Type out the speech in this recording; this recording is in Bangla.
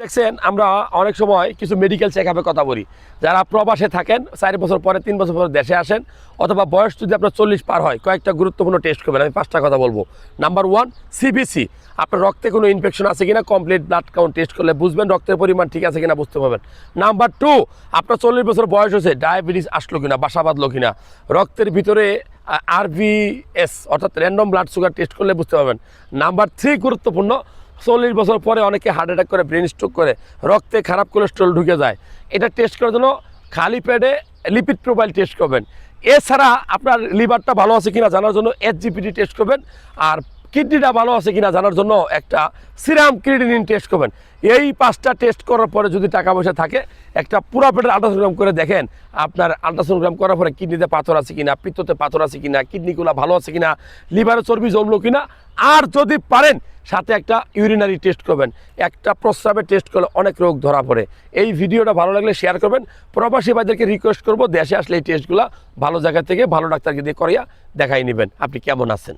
দেখছেন, আমরা অনেক সময় কিছু মেডিকেল চেক আপে কথা বলি। যারা প্রবাসে থাকেন, চার বছর পরে, তিন বছর পরে দেশে আসেন, অথবা বয়স যদি আপনার চল্লিশ পার হয়, কয়েকটা গুরুত্বপূর্ণ টেস্ট করবেন। আমি পাঁচটা কথা বলব। নাম্বার ওয়ান সিবিসি আপনার রক্তে কোনো ইনফেকশন আছে কিনা কমপ্লিট ব্লাড কাউন্ট টেস্ট করলে বুঝবেন রক্তের পরিমাণ ঠিক আছে কিনা, বুঝতে পারবেন। নাম্বার টু আপনার চল্লিশ বছর বয়স হয়েছে ডায়াবেটিস আসলো কিনা, বাসা বাঁধলো কিনা, রক্তের ভিতরে আরবিএস অর্থাৎ র্যান্ডম ব্লাড সুগার টেস্ট করলে বুঝতে পারবেন। নাম্বার থ্রি গুরুত্বপূর্ণ চল্লিশ বছর পরে অনেকে হার্ট অ্যাটাক করে ব্রেন স্ট্রোক করে, রক্তে খারাপ কোলেস্ট্রল ঢুকে যায়। এটা টেস্ট করার জন্য খালি পেটে লিপিড প্রোফাইল টেস্ট করবেন। এছাড়া আপনার লিভারটা ভালো আছে কিনা জানার জন্য এইচজিপিটি টেস্ট করবেন। আর কিডনিটা ভালো আছে কিনা জানার জন্য একটা সিরাম ক্রিডিনিন টেস্ট করবেন। এই পাঁচটা টেস্ট করার পরে যদি টাকা পয়সা থাকে, একটা পুরো পেটের আল্ট্রাসোনোগ্রাম করে দেখেন, আপনার আল্ট্রাসোনোগ্রাম করার পরে কিডনিতে পাথর আছে কিনা, পিত্ততে পাথর আছে কিনা কিডনিগুলো ভালো আছে কিনা লিভারে চর্বি জমলো কিনা আর যদি পারেন, সাথে একটা ইউরিনারি টেস্ট করবেন। একটা প্রস্রাবে টেস্ট করলে অনেক রোগ ধরা পড়ে। এই ভিডিওটা ভালো লাগলে শেয়ার করবেন। প্রবাসী ভাইদেরকে রিকোয়েস্ট করব, দেশে আসলে এই টেস্টগুলো ভালো জায়গা থেকে ভালো ডাক্তারকে দিয়ে করিয়া দেখাই নেবেন। আপনি কেমন আছেন?